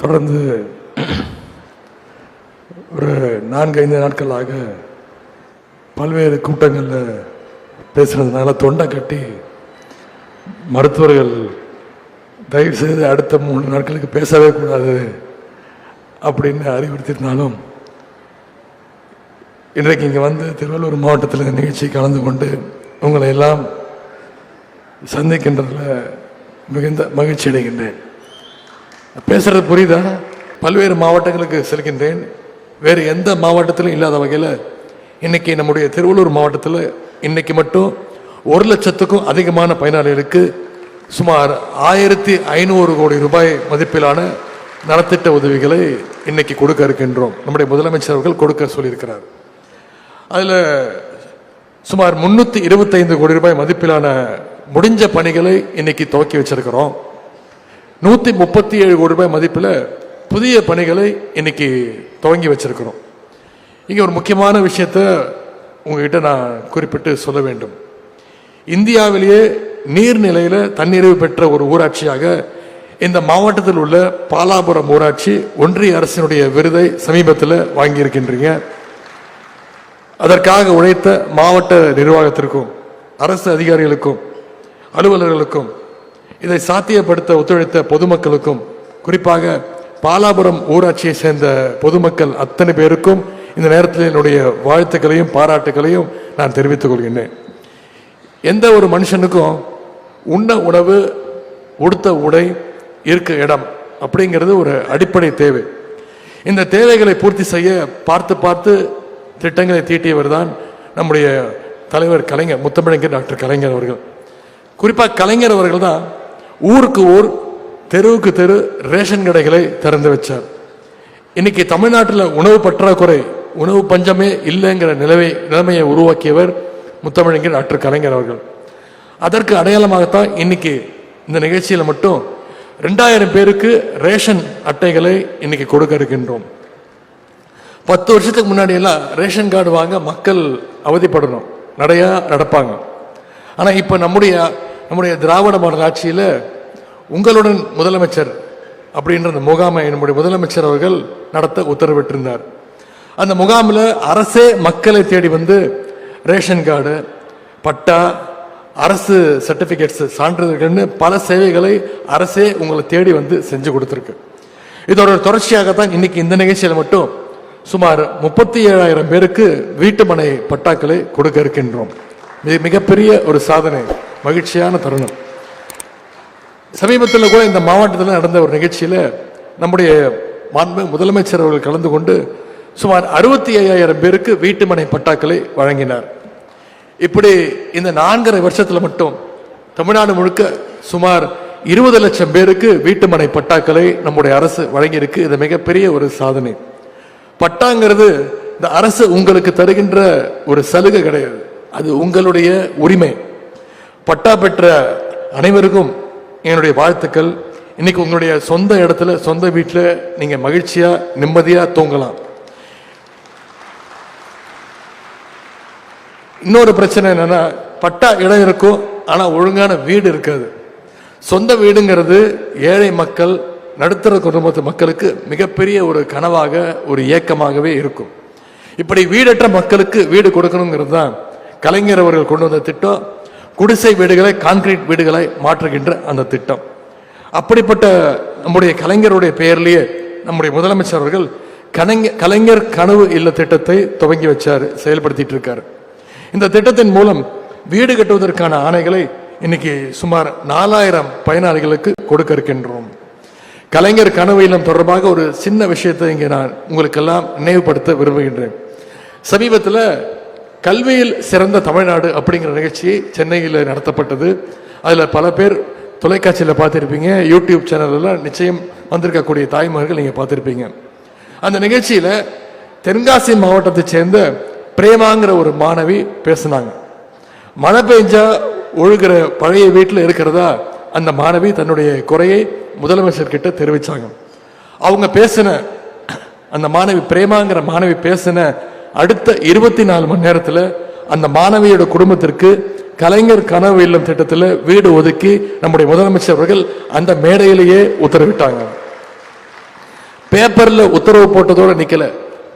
தொடர்ந்து ஒரு நான்கு ஐந்து நாட்களாக பல்வேறு கூட்டங்களில் பேசுனதுனால தொண்டை கட்டி மருத்துவர்கள் தயவு செய்து அடுத்த மூணு நாட்களுக்கு பேசவே கூடாது அப்படின்னு அறிவுறுத்தியிருந்தாலும் இன்றைக்கு இங்கே வந்து திருவள்ளூர் மாவட்டத்தில் நிகழ்ச்சி கலந்து கொண்டு உங்களை எல்லாம் சந்திக்கின்றதில் மிகுந்த மகிழ்ச்சி அடைகின்றேன். பேசுறது புரியுதா? பல்வேறு மாவட்டங்களுக்கு செல்கின்றேன். வேறு எந்த மாவட்டத்திலும் இல்லாத வகையில் இன்னைக்கு நம்முடைய திருவள்ளூர் மாவட்டத்தில் இன்னைக்கு மட்டும் ஒரு லட்சத்துக்கும் அதிகமான பயனாளிகளுக்கு சுமார் ஆயிரத்தி ஐநூறு கோடி ரூபாய் மதிப்பிலான நலத்திட்ட உதவிகளை இன்னைக்கு கொடுக்க இருக்கின்றோம். நம்முடைய முதலமைச்சர் அவர்கள் கொடுக்க சொல்லியிருக்கிறார். அதில் சுமார் முன்னூற்றி இருபத்தைந்து கோடி ரூபாய் மதிப்பிலான முடிஞ்ச பணிகளை இன்னைக்கு துவக்கி வச்சிருக்கிறோம். நூற்றி முப்பத்தி ஏழு கோடி ரூபாய் மதிப்பில் புதிய பணிகளை இன்னைக்கு துவங்கி வச்சிருக்கிறோம். இங்கே ஒரு முக்கியமான விஷயத்த உங்ககிட்ட நான் குறிப்பிட்டு சொல்ல வேண்டும். இந்தியாவிலேயே நீர்நிலையில் தன்னிறைவு பெற்ற ஒரு ஊராட்சியாக இந்த மாவட்டத்தில் உள்ள பாலாபுரம் ஊராட்சி ஒன்றிய அரசினுடைய விருதை சமீபத்தில் வாங்கியிருக்கின்றீங்க. அதற்காக உழைத்த மாவட்ட நிர்வாகத்திற்கும் அரசு அதிகாரிகளுக்கும் அலுவலர்களுக்கும் இதை சாத்தியப்படுத்த ஒத்துழைத்த பொதுமக்களுக்கும் குறிப்பாக பாலாபுரம் ஊராட்சியை சேர்ந்த பொதுமக்கள் அத்தனை பேருக்கும் இந்த நேரத்தில் என்னுடைய வாழ்த்துக்களையும் பாராட்டுகளையும் நான் தெரிவித்துக் கொள்கின்றேன். எந்த ஒரு மனுஷனுக்கும் உண்ண உணவு உடுத்த உடை இருக்க இடம் அப்படிங்கிறது ஒரு அடிப்படை தேவை. இந்த தேவைகளை பூர்த்தி செய்ய பார்த்து பார்த்து திட்டங்களை தீட்டியவர் தான் நம்முடைய தலைவர் கலைஞர் முத்தமிழங்கர் டாக்டர் கலைஞர் அவர்கள். குறிப்பாக கலைஞர் அவர்கள் தான் ஊருக்கு ஊர் தெருவுக்கு தெரு ரேஷன் கடைகளை திறந்து வச்சார். இன்னைக்கு தமிழ்நாட்டில் உணவு பற்றாக்குறை உணவு பஞ்சமே இல்லைங்கிற நிலவை நிலைமையை உருவாக்கியவர் முத்தமிழங்கர் டாக்டர் கலைஞர் அவர்கள். அதற்கு அடையாளமாகத்தான் இன்னைக்கு இந்த நிகழ்ச்சியில் மட்டும் ரெண்டாயிரம் பேருக்கு ரேஷன் அட்டைகளை இன்னைக்கு கொடுக்க இருக்கின்றோம். பத்து வருஷத்துக்கு முன்னாடியெல்லாம் ரேஷன் கார்டு வாங்க மக்கள் அவதிப்படணும். நிறையா நடப்பாங்க. ஆனால் இப்போ நம்முடைய நம்முடைய திராவிட மாடல் ஆட்சியில் உங்களுடன் முதலமைச்சர் அப்படின்ற அந்த முகாமை நம்முடைய முதலமைச்சர் அவர்கள் நடத்த உத்தரவிட்டிருந்தார். அந்த முகாமில் அரசே மக்களை தேடி வந்து ரேஷன் கார்டு பட்டா அரசு சர்டிஃபிகேட்ஸ் சான்றிதழ்கள்னு பல சேவைகளை அரசே உங்களை தேடி வந்து செஞ்சு கொடுத்துருக்கு. இதோட தொடர்ச்சியாகத்தான் இன்னைக்கு இந்த நிகழ்ச்சியில் மட்டும் சுமார் முப்பத்தி ஏழாயிரம் பேருக்கு வீட்டுமனை பட்டாக்களை கொடுக்க இருக்கின்றோம். இது மிகப்பெரிய ஒரு சாதனை. மகிழ்ச்சியான தருணம். சமீபத்தில் கூட இந்த மாவட்டத்தில் நடந்த ஒரு நிகழ்ச்சியில் நம்முடைய மாண்பு முதலமைச்சர் அவர்கள் கலந்து கொண்டு சுமார் அறுபத்தி ஐயாயிரம் பேருக்கு வீட்டுமனை பட்டாக்களை வழங்கினார். இப்படி இந்த நான்கரை வருஷத்தில் மட்டும் தமிழ்நாடு முழுக்க சுமார் இருபது லட்சம் பேருக்கு வீட்டுமனை பட்டாக்களை நம்முடைய அரசு வழங்கியிருக்கு. இது மிகப்பெரிய ஒரு சாதனை. பட்டாங்கிறது இந்த அரசு உங்களுக்கு தருகின்ற ஒரு சலுகை கிடையாது. அது உங்களுடைய உரிமை. பட்டா பெற்ற அனைவருக்கும் என்னுடைய வாழ்த்துக்கள். இன்னைக்கு உங்களுடைய சொந்த இடத்துல சொந்த வீட்டில் நீங்க மகிழ்ச்சியா நிம்மதியா தூங்கலாம். இன்னொரு பிரச்சனை என்னன்னா பட்டா இடம் இருக்கும் ஆனால் ஒழுங்கான வீடு இருக்காது. சொந்த வீடுங்கிறது ஏழை மக்கள் நடுத்தர குடும்பத்து மக்களுக்கு மிகப்பெரிய ஒரு கனவாக ஒரு ஏக்கமாகவே இருக்கும். இப்படி வீடற்ற மக்களுக்கு வீடு கொடுக்கணுங்கிறது தான் கலைஞர் அவர்கள் கொண்டு வந்த திட்டம். குடிசை வீடுகளை கான்கிரீட் வீடுகளை மாற்றுகின்ற அந்த திட்டம். அப்படிப்பட்ட நம்முடைய கலைஞருடைய பெயர்லேயே நம்முடைய முதலமைச்சர் அவர்கள் கலைஞர் கலைஞர் கனவு இல்ல திட்டத்தை துவங்கி வச்சார் செயல்படுத்திட்டு இருக்காரு. இந்த திட்டத்தின் மூலம் வீடு கட்டுவதற்கான ஆணைகளை இன்னைக்கு சுமார் நாலாயிரம் பயனாளிகளுக்கு கொடுக்க இருக்கின்றோம் கலைஞர் கனவு இல்லம் தொடர்பாக ஒரு சின்ன விஷயத்தை இங்கே நான் உங்களுக்கெல்லாம் நினைவுபடுத்த விரும்புகின்றேன். சமீபத்தில் கல்வியில் சிறந்த தமிழ்நாடு அப்படிங்கிற நிகழ்ச்சி சென்னையில் நடத்தப்பட்டது. அதில் பல பேர் தொலைக்காட்சியில் பார்த்துருப்பீங்க. யூடியூப் சேனல்லாம் நிச்சயம் வந்திருக்கக்கூடிய தாய்மார்கள் நீங்கள் பார்த்துருப்பீங்க. அந்த நிகழ்ச்சியில் தென்காசி மாவட்டத்தை சேர்ந்த பிரேமாங்கிற ஒரு மாணவி பேசினாங்க. மழை பெஞ்சா ஒழுகிற பழைய வீட்டில் இருக்கிறதா அந்த மாணவி தன்னுடைய குறையை முதலமைச்சர் தெரிவித்தாங்க அவங்க பேசின அந்த மாணவி பிரேமாங்கிற மாணவி பேசின அடுத்த இருபத்தி நாலு மணி நேரத்தில் அந்த மாணவியோட குடும்பத்திற்கு கலைஞர் கனவு இல்லம் திட்டத்தில் வீடு ஒதுக்கி நம்முடைய முதலமைச்சர் அவர்கள் அந்த மேடையிலேயே உத்தரவிட்டாங்க. பேப்பர்ல உத்தரவு போட்டதோட நிற்கல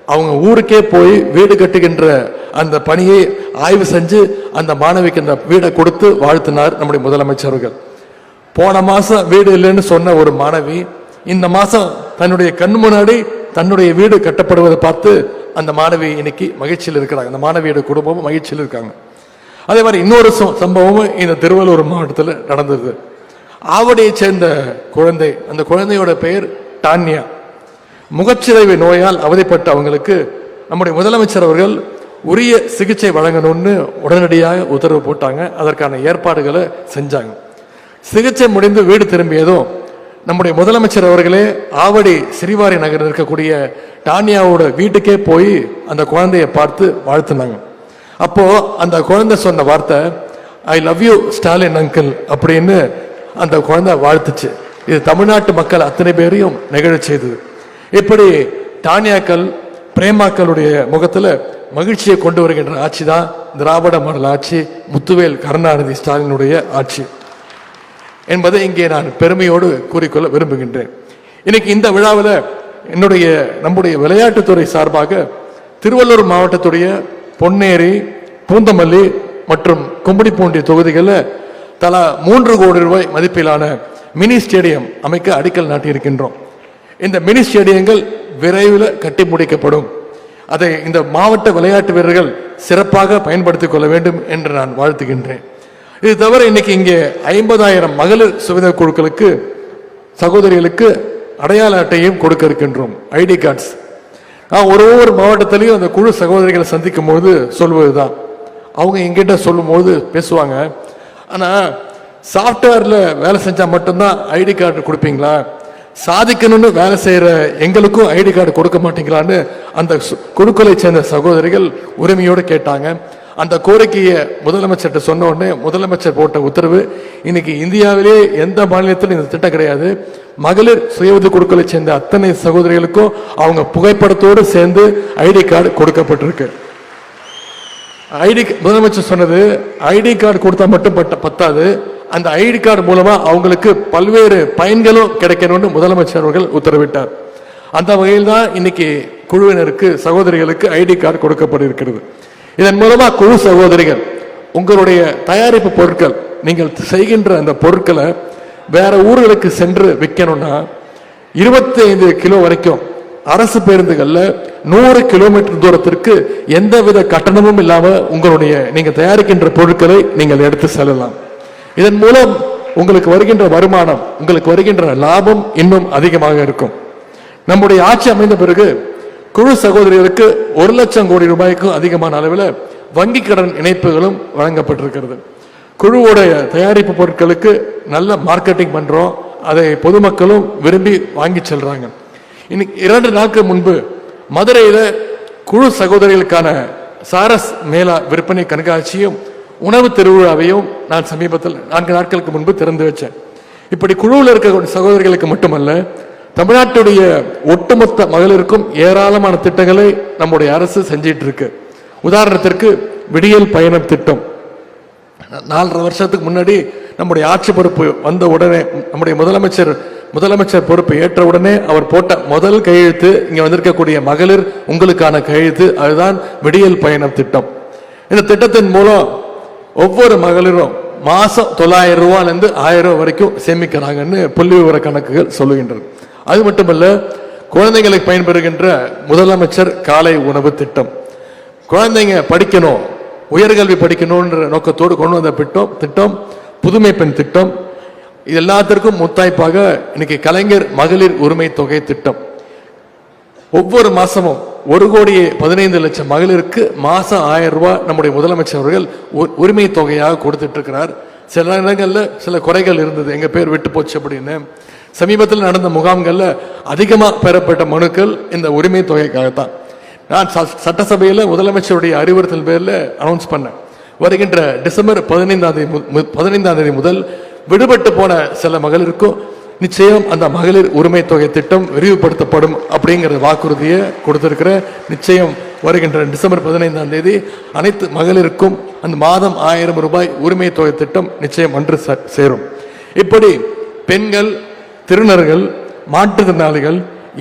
அவங்க ஊருக்கே போய் வீடு கட்டுகின்ற அந்த பணியை ஆய்வு செஞ்சு அந்த மாணவிக்கு அந்த வீடை கொடுத்து வாழ்த்தினார் நம்முடைய முதலமைச்சர்கள் போன மாசம் வீடு இல்லைன்னு சொன்ன ஒரு மாணவி இந்த மாதம் தன்னுடைய கண் முன்னாடி தன்னுடைய வீடு கட்டப்படுவதை பார்த்து அந்த மாணவி இன்னைக்கு மகிழ்ச்சியில் இருக்கிறாங்க. அந்த மாணவியோட குடும்பமும் மகிழ்ச்சியில் இருக்காங்க. அதே மாதிரி இன்னொரு சம்பவமும் இந்த திருவள்ளூர் மாவட்டத்தில் நடந்தது. ஆவடியை சேர்ந்த குழந்தை அந்த குழந்தையோட பெயர் டான்யா. முகச்சிதைவு நோயால் அவதிப்பட்ட அவங்களுக்கு நம்முடைய முதலமைச்சர் அவர்கள் உரிய சிகிச்சை வழங்கணும்னு உடனடியாக உத்தரவு போட்டாங்க. அதற்கான ஏற்பாடுகளை செஞ்சாங்க. சிகிச்சை முடிந்து வீடு திரும்பியதும் நம்முடைய முதலமைச்சர் அவர்களே ஆவடி சிறிவாரி நகரில் இருக்கக்கூடிய டானியாவோட வீட்டுக்கே போய் அந்த குழந்தையை பார்த்து வாழ்த்துனாங்க. அப்போ அந்த குழந்தை சொன்ன வார்த்தை I love you Stalin uncle அப்படின்னு அந்த குழந்தை வாழ்த்துச்சு. இது தமிழ்நாட்டு மக்கள் அத்தனை பேரையும் நிகழச் செய்தது. இப்படி டானியாக்கள் பிரேமாக்களுடைய முகத்தில் மகிழ்ச்சியை கொண்டு வருகின்ற ஆட்சி தான் திராவிட மாடல் ஆட்சி முத்துவேல் கருணாநிதி ஸ்டாலினுடைய ஆட்சி. என்பதை இங்கே நான் பெருமையோடு கூறிக்கொள்ள விரும்புகின்றேன். இன்னைக்கு இந்த விழாவில் என்னுடைய நம்முடைய விளையாட்டுத்துறை சார்பாக திருவள்ளூர் மாவட்டத்துடைய பொன்னேரி பூந்தமல்லி மற்றும் கும்படிப்பூண்டி தொகுதிகளில் தலா மூன்று கோடி ரூபாய் மதிப்பிலான மினி ஸ்டேடியம் அமைக்க அடிக்கல் நாட்டியிருக்கின்றோம். இந்த மினி ஸ்டேடியங்கள் விரைவில் கட்டி முடிக்கப்படும். அதை இந்த மாவட்ட விளையாட்டு வீரர்கள் சிறப்பாக பயன்படுத்திக் கொள்ள வேண்டும் என்று நான் வாழ்த்துகின்றேன். இது தவிர இன்னைக்கு இங்கே ஐம்பதாயிரம் மகளிர் சுவித குழுக்களுக்கு சகோதரிகளுக்கு அடையாள அட்டையும் கொடுக்க இருக்கின்றோம் ஐடி கார்ட்ஸ். ஒரு ஒவ்வொரு மாவட்டத்திலையும் அந்த குழு சகோதரிகளை சந்திக்கும் போது சொல்வதுதான். அவங்க எங்கிட்ட சொல்லும்போது பேசுவாங்க. ஆனால் சாஃப்ட்வேரில் வேலை செஞ்சால் மட்டும்தான் ஐடி கார்டு கொடுப்பீங்களா? சாதிக்கணும்னு வேலை செய்கிற எங்களுக்கும் ஐடி கார்டு கொடுக்க மாட்டீங்களான்னு அந்த சு- குழுக்களை சேர்ந்த சகோதரிகள் உரிமையோடு கேட்டாங்க. அந்த கோரிக்கையை முதலமைச்சர்கிட்ட சொன்ன உடனே முதலமைச்சர் போட்ட உத்தரவு இன்னைக்கு இந்தியாவிலே எந்த மாநிலத்திலும் இந்த திட்டம் கிடையாது. மகளிர் சுய உதவி குழுக்களை சேர்ந்த அத்தனை சகோதரிகளுக்கும் அவங்க புகைப்படத்தோடு சேர்ந்து ஐடி கார்டு கொடுக்கப்பட்டிருக்கு. ஐடி முதலமைச்சர் சொன்னது ஐடி கார்டு கொடுத்தா மட்டும் பட்ட பத்தாது. அந்த ஐடி கார்டு மூலமா அவங்களுக்கு பல்வேறு பயன்களும் கிடைக்கணும்னு முதலமைச்சர் அவர்கள் உத்தரவிட்டார். அந்த வகையில் தான் இன்னைக்கு குழுவினருக்கு சகோதரிகளுக்கு ஐடி கார்டு கொடுக்கப்பட்டிருக்கிறது. இதன் மூலமா குழு சகோதரிகள் உங்களுடைய தயாரிப்பு பொருட்கள் நீங்கள் செய்கின்ற அந்த பொருட்களை வேற ஊர்களுக்கு சென்று விற்கணும்னா இருபத்தைந்து கிலோ வரைக்கும் அரசு பேருந்துகளில் நூறு கிலோமீட்டர் தூரத்திற்கு எந்தவித கட்டணமும் இல்லாமல் உங்களுடைய நீங்கள் தயாரிக்கின்ற பொருட்களை நீங்கள் எடுத்து செல்லலாம். இதன் மூலம் உங்களுக்கு வருகின்ற வருமானம் உங்களுக்கு வருகின்ற லாபம் இன்னும் அதிகமாக இருக்கும். நம்முடைய ஆட்சி அமைந்த பிறகு குழு சகோதரிகளுக்கு ஒரு லட்சம் கோடி ரூபாய்க்கும் அதிகமான அளவில் வங்கி கடன் இணைப்புகளும் வழங்கப்பட்டிருக்கிறது. குழுவுடைய தயாரிப்பு பொருட்களுக்கு நல்ல மார்க்கெட்டிங் பண்ணுறோம் அதை பொதுமக்களும் விரும்பி வாங்கி செல்றாங்க. இன்னைக்கு இரண்டு நாட்கள் முன்பு மதுரையில் குழு சகோதரிகளுக்கான சாரஸ் மேளா விற்பனை கண்காட்சியும் உணவு திருவிழாவையும் நான் சமீபத்தில் நான்கு நாட்களுக்கு முன்பு திறந்து வச்சேன். இப்படி குழுவில் இருக்க சகோதரிகளுக்கு மட்டுமல்ல தமிழ்நாட்டுடைய ஒட்டுமொத்த மகளிருக்கும் ஏராளமான திட்டங்களை நம்முடைய அரசு செஞ்சிட்டு இருக்கு உதாரணத்திற்கு விடியல் பயணம் திட்டம். நாலரை வருஷத்துக்கு முன்னாடி நம்முடைய ஆட்சி பொறுப்பு வந்த உடனே நம்முடைய முதலமைச்சர் முதலமைச்சர் பொறுப்பு ஏற்ற உடனே அவர் போட்ட முதல் கையெழுத்து இங்கே வந்திருக்கக்கூடிய மகளிர் உங்களுக்கான கையெழுத்து அதுதான் விடியல் பயணம் திட்டம். இந்த திட்டத்தின் மூலம் ஒவ்வொரு மகளிரும் மாதம் தொள்ளாயிரம் ரூபாயிலேருந்து ஆயிரம் ரூபாய் வரைக்கும் சேமிக்கிறாங்கன்னு புள்ளி விவர கணக்குகள் சொல்லுகின்றது அது மட்டுமல்ல குழந்தைகளை பயன்பெறுகின்ற முதலமைச்சர் காலை உணவு திட்டம். குழந்தைங்க படிக்கணும் உயர்கல்வி படிக்கணும்ன்ற நோக்கத்தோடு கொண்டு வந்த திட்டம் திட்டம் புதுமை பெண் திட்டம். இது எல்லாத்திற்கும் முத்தாய்ப்பாக இன்னைக்கு கலைஞர் மகளிர் உரிமை தொகை திட்டம். ஒவ்வொரு மாசமும் ஒரு கோடியே பதினைந்து லட்சம் மகளிருக்கு மாசம் ஆயிரம் ரூபாய் நம்முடைய முதலமைச்சர் அவர்கள் உரிமை தொகையாக கொடுத்துட்டு இருக்கிறார். சில இடங்களில் சில குறைகள் இருந்தது. எங்க பேர் விட்டு போச்சு அப்படின்னு. சமீபத்தில் நடந்த முகாம்களில் அதிகமாக பெறப்பட்ட மனுக்கள் இந்த உரிமை தொகைக்காகத்தான். நான் ச- முதலமைச்சருடைய அறிவுறுத்தல் பேரில் அனௌன்ஸ் பண்ணேன். வருகின்ற டிசம்பர் பதினைந்தாம் தேதி மு- பதினைந்தாம் தேதி முதல் விடுபட்டு போன சில மகளிருக்கும் நிச்சயம் அந்த மகளிர் உரிமை தொகை திட்டம் விரிவுபடுத்தப்படும் அப்படிங்கிற வாக்குறுதியை கொடுத்திருக்கிற நிச்சயம் வருகின்ற டிசம்பர் பதினைந்தாம் தேதி அனைத்து மகளிருக்கும் அந்த மாதம் ஆயிரம் ரூபாய் உரிமை தொகை திட்டம் நிச்சயம் அன்று சேரும். இப்படி பெண்கள் திருநர்கள் மாற்றுத்திறனாளிகள்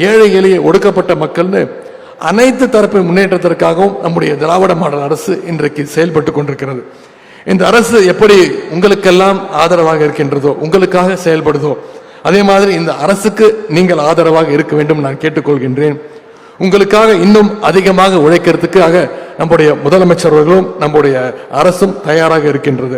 ஏழை எளிய ஒடுக்கப்பட்ட மக்கள்னு அனைத்து தரப்பு முன்னேற்றத்திற்காகவும் நம்முடைய திராவிட மாடல் அரசு இன்றைக்கு செயல்பட்டு கொண்டிருக்கிறது. இந்த அரசு எப்படி உங்களுக்கெல்லாம் ஆதரவாக இருக்கின்றதோ உங்களுக்காக செயல்படுதோ அதே மாதிரி இந்த அரசுக்கு நீங்கள் ஆதரவாக இருக்க வேண்டும் நான் கேட்டுக்கொள்கின்றேன். உங்களுக்காக இன்னும் அதிகமாக உழைக்கிறதுக்காக நம்முடைய முதலமைச்சர்களும் நம்முடைய அரசும் தயாராக இருக்கின்றது.